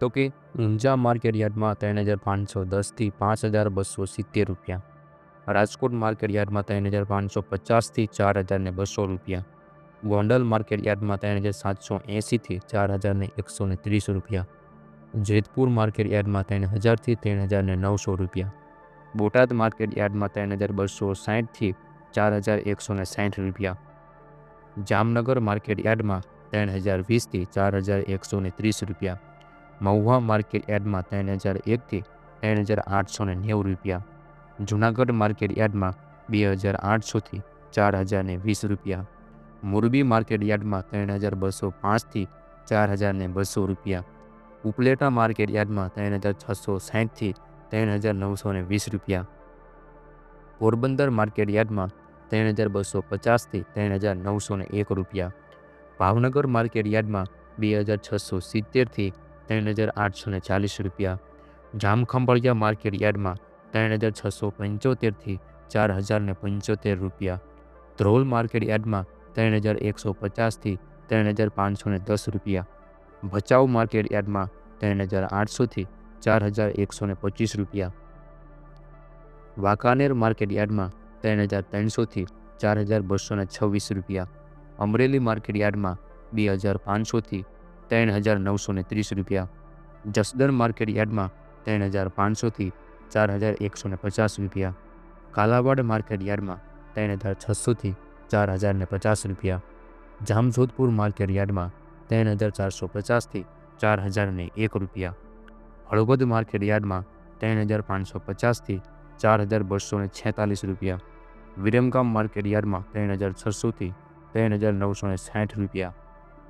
તો કે ઊંઝા માર્કેટ યાર્ડમાં ત્રણ હજાર પાંચસો દસથી પાંચ હજાર બસો સિત્તેર રૂપિયા. રાજકોટ માર્કેટ યાર્ડમાં ત્રણ હજાર પાંચસો પચાસથી ચાર હજાર ને બસો રૂપિયા. ગોંડલ માર્કેટ યાર્ડમાં ત્રણ હજાર સાતસો એંસીથી ચાર હજાર ને એકસો ને ત્રીસ રૂપિયા. જેતપુર માર્કેટ યાર્ડમાં ત્રણ હજારથી ત્રણ હજાર ને નવસો રૂપિયા. બોટાદ માર્કેટ યાર્ડમાં ત્રણ હજાર બસો સાઠથી ચાર હજાર એકસો ને સાઠ રૂપિયા. જામનગર માર્કેટ યાર્ડમાં ત્રણ હજાર વીસથી ચાર હજાર એકસો ને ત્રીસ રૂપિયા. મહુવા માર્કેટ યાર્ડમાં ત્રણ હજાર એકથી ત્રણ હજાર આઠસો ને નેવું રૂપિયા. જુનાગઢ માર્કેટ યાર્ડમાં બે હજાર આઠસોથી ચાર હજાર ને વીસ રૂપિયા. મોરબી માર્કેટ યાર્ડમાં ત્રણ હજાર બસો પાંચથી ચાર હજાર ને બસો રૂપિયા. ઉપલેટા માર્કેટ યાર્ડમાં ત્રણ હજાર છસો સાઠથી ત્રણ હજાર નવસો ને વીસ રૂપિયા. પોરબંદર માર્કેટ યાર્ડમાં ત્રણ હજાર બસો પચાસથી ત્રણ હજાર નવસો ને એક રૂપિયા. ભાવનગર માર્કેટ યાર્ડમાં બે હજાર છસો સિત્તેરથી ત્રણ હજાર આઠસો ને ચાલીસ રૂપિયા. જામખંભાળિયા માર્કેટ યાર્ડમાં ત્રણ હજાર છસો પંચોતેરથી ચાર હજાર ને પંચોતેર રૂપિયા. ધ્રોલ માર્કેટ યાર્ડમાં ત્રણ હજાર એકસો પચાસથી ત્રણ હજાર પાંચસો ને દસ રૂપિયા. ભચાઉ માર્કેટ યાર્ડમાં ત્રણ હજાર આઠસોથી ચાર હજાર એકસો ને પચીસ રૂપિયા. વાંકાનેર માર્કેટ યાર્ડમાં ત્રણ હજાર ત્રણસોથી ચાર હજાર બસો ને છવ્વીસ રૂપિયા. અમરેલી માર્કેટ યાર્ડમાં બે હજાર પાંચસોથી ત્રણ હજાર નવસો ને ત્રીસ રૂપિયા. જસદણ માર્કેટ યાર્ડમાં ત્રણ હજાર પાંચસોથી ચાર હજાર એકસો ને પચાસ રૂપિયા. કાલાવાડ માર્કેટ યાર્ડમાં ત્રણ હજાર છસોથી ચાર હજાર ને પચાસ રૂપિયા. જામજોધપુર માર્કેટ યાર્ડમાં ત્રણ હજાર ચારસો પચાસથી ચાર હજાર ને એક રૂપિયા. હળવદ માર્કેટ યાર્ડમાં ત્રણ હજાર પાંચસો પચાસથી ચાર હજાર બસો ને છેતાલીસ રૂપિયા. વિરમગામ માર્કેટ યાર્ડમાં ત્રણ હજાર છસોથી ત્રણ હજાર નવસો ને સાઠ રૂપિયા.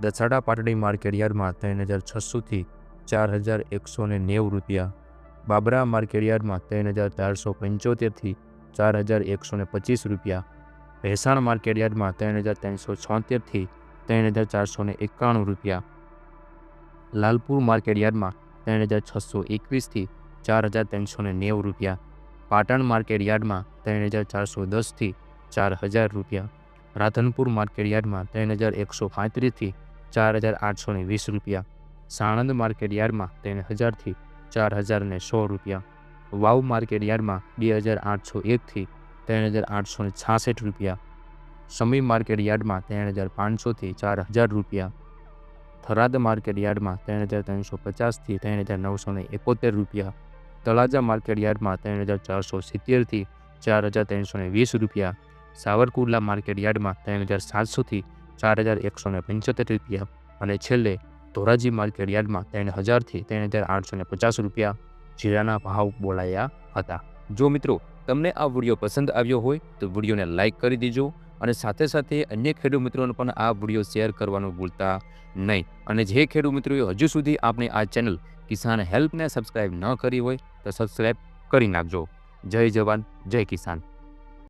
દસાડા પાટડી માર્કેટ યાર્ડમાં ત્રણ હજાર છસોથી ચાર હજાર એકસો ને નેવું રૂપિયા. બાબરા માર્કેટ યાર્ડમાં ત્રણ હજાર ચારસો પંચોતેરથી ચાર હજાર એકસો ને પચીસ રૂપિયા. ભેસાણ માર્કેટ યાર્ડમાં ત્રણ હજાર ત્રણસો છોતેરથી ત્રણ હજાર ચારસો ને એકાણું રૂપિયા. લાલપુર માર્કેટ યાર્ડમાં ત્રણ હજાર છસો એકવીસથી ચાર હજાર ત્રણસો ને નેવું રૂપિયા. પાટણ માર્કેટ યાર્ડમાં ત્રણ હજાર ચારસો દસથી ચાર હજાર રૂપિયા. રાધનપુર માર્કેટ યાર્ડમાં ત્રણ હજાર એકસો પાંત્રીસથી ચાર હજાર આઠસો વીસ રૂપિયા. સાણંદ માર્કેટ યાર્ડમાં ત્રણ હજારથી ચાર હજાર સો રૂપિયા. વાવ માર્કેટ યાર્ડમાં બે હજાર આઠસો એકથી ત્રણ હજાર આઠસો છાસઠ રૂપિયા. સમી માર્કેટ યાર્ડમાં ત્રણ હજાર પાંચસોથી ચાર હજાર રૂપિયા. થરાદ માર્કેટ યાર્ડમાં ત્રણ હજાર ત્રણસો પચાસથી ત્રણ હજાર નવસો એકોતેર રૂપિયા. તળાજા માર્કેટ યાર્ડમાં ત્રણ હજાર ચારસો સિત્તેરથી ચાર હજાર ત્રણસો વીસ રૂપિયા. સાવરકુંડલા માર્કેટ યાર્ડમાં ત્રણ હજાર સાતસોથી ચાર હજાર એકસો ને પંચોતેર રૂપિયા અને છેલ્લે ધોરાજી માર્કેટ યાર્ડમાં ત્રણ હજારથી ત્રણ હજાર આઠસો ને પચાસ રૂપિયા જીરાના ભાવ બોલાયા હતા. જો મિત્રો તમને આ વીડિયો પસંદ આવ્યો હોય તો વિડીયોને લાઇક કરી દેજો અને સાથે સાથે અન્ય ખેડૂત મિત્રોને પણ આ વીડિયો શેર કરવાનું ભૂલતા નહીં. અને જે ખેડૂત મિત્રોએ હજુ સુધી આપણે આ ચેનલ કિસાન હેલ્પને સબસ્ક્રાઇબ ન કરી હોય તો સબસ્ક્રાઇબ કરી નાખજો. જય જવાન, જય કિસાન.